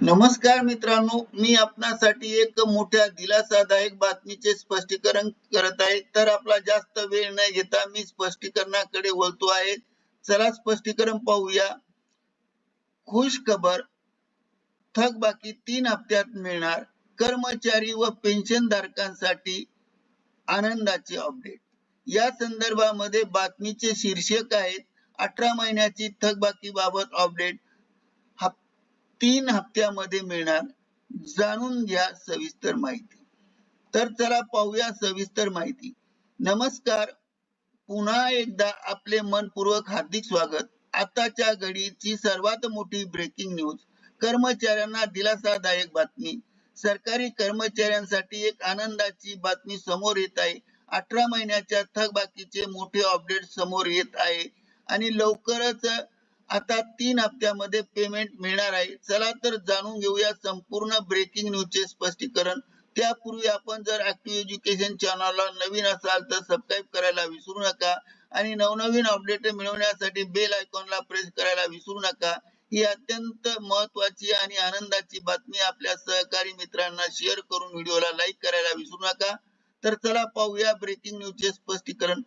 नमस्कार मित्रांनो मी आपणासाठी एक मोठ्या दिलासादायक बातमीचे स्पष्टीकरण करत आहे. तर आपला जास्त वेळ न घेता मी स्पष्टीकरणाकडे वळतो आहे. चला स्पष्टीकरण पाहूया. खुश खबर थकबाकी तीन हप्त्यात मिळणार. कर्मचारी व पेन्शन धारकांसाठी आनंदाचे अपडेट. या संदर्भामध्ये बातमीचे शीर्षक आहेत अठरा महिन्याची थकबाकी बाबत अपडेट तीन हप्त्यामध्ये मिळणार. जाणून घ्या सविस्तर माहिती. तर चला पाहूया सविस्तर माहिती. नमस्कार. पुन्हा एकदा आपले मनपूर्वक हार्दिक स्वागत. आताच्या घडीची सर्वात मोठी ब्रेकिंग न्यूज कर्मचाऱ्यांना दिलासादायक बातमी. सरकारी कर्मचाऱ्यांसाठी एक आनंदाची बातमी समोर येत आहे. अठरा महिन्याच्या थकबाकीचे मोठे अपडेट समोर येत आहे. आणि लवकरच आता तीन हप्त्यामध्ये पेमेंट मिळणार आहे. चला तर जाणून घेऊया संपूर्ण ब्रेकिंग न्यूजचे स्पष्टीकरण. त्यापूर्वी आपण जर ऍक्टिव्ह एज्युकेशन चॅनलला नवीन असाल तर सबस्क्राईब करायला विसरू नका आणि नवनवीन अपडेट मिळवण्यासाठी बेल आयकॉनला प्रेस करायला विसरू नका. ही अत्यंत महत्वाची आणि आनंदाची बातमी आपल्या सहकारी मित्रांना शेअर करून व्हिडिओला लाईक करायला विसरू नका. तर चला पाहूया ब्रेकिंग न्यूजचे स्पष्टीकरण.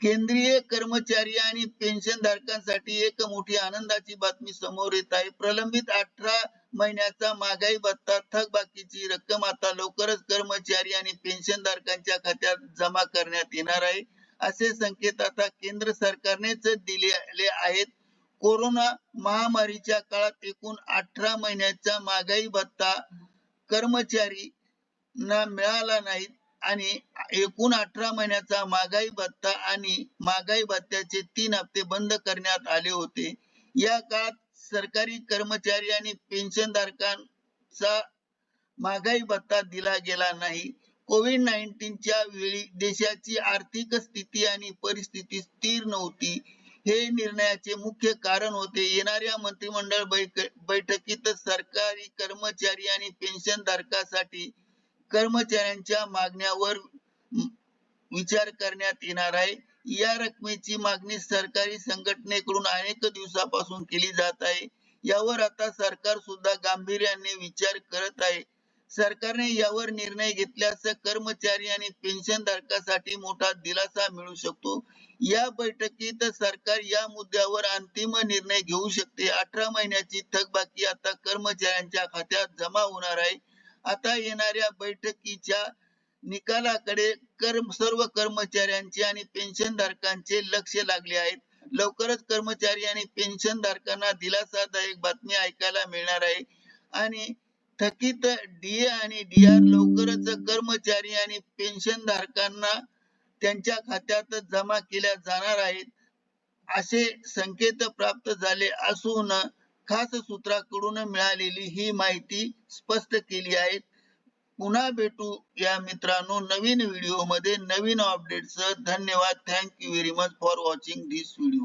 केंद्रीय कर्मचारी आणि पेन्शन धारकांसाठी एक मोठी आनंदाची बातमी समोर येत आहे. प्रलंबित अठरा महिन्याचा महागाई भत्ता थकबाकीची रक्कम आता लवकरच कर्मचारी आणि पेन्शन धारकांच्या खात्यात जमा करण्यात येणार आहे. असे संकेत आता केंद्र सरकारनेच दिलेले आहेत. कोरोना महामारीच्या काळात एकूण अठरा महिन्याचा महागाई भत्ता कर्मचारी ना मिळाला नाही आणि एकूण अठरा महिन्याचा महागाई भत्ता आणि महागाई भत्त्याचे तीन हप्ते बंद करण्यात आले होते. या काळात सरकारी कर्मचारी आणि पेन्शन धारकांचा महागाई भत्ता दिला गेला नाही. कोविड नाईन्टीनच्या वेळी देशाची आर्थिक स्थिती आणि परिस्थिती स्थिर नव्हती. हे निर्णयाचे मुख्य कारण होते. येणाऱ्या मंत्रिमंडळ बैठकीत सरकारी कर्मचारी आणि पेन्शन धारकासाठी कर्मचाऱ्यांच्या मागण्यावर विचार करण्यात येणार आहे. या रकमेची मागणी सरकारी संघटनेकडून अनेक दिवसापासून केली जात आहे. यावर आता सरकार सुद्धा गांभीर्याने विचार करत आहे. सरकारने यावर निर्णय घेतल्यास कर्मचारी आणि पेन्शन धारकासाठी मोठा दिलासा मिळू शकतो. या बैठकीत सरकार या मुद्द्यावर अंतिम निर्णय घेऊ शकते. अठरा महिन्याची थकबाकी आता कर्मचाऱ्यांच्या खात्यात जमा होणार आहे. आता येणाऱ्या बैठकीच्या निकालाकडे कर्म सर्व कर्मचाऱ्यांचे आणि पेन्शन धारकांचे लक्ष लागले आहेत. लवकरच कर्मचारी आणि पेन्शन धारकांना दिलासादायक बातमी ऐकायला मिळणार आहे. आणि थकीत डीए आणि डीआर लवकरच कर्मचारी आणि पेन्शन धारकांना त्यांच्या खात्यात जमा केल्या जाणार आहेत असे संकेत प्राप्त झाले असून खास सूत्राकडून मिळालेली ही माहिती स्पष्ट केली आहे. पुन्हा भेटू या मित्रांनो नवीन व्हिडिओमध्ये नवीन अपडेट सह धन्यवाद. Thank you very much for watching this video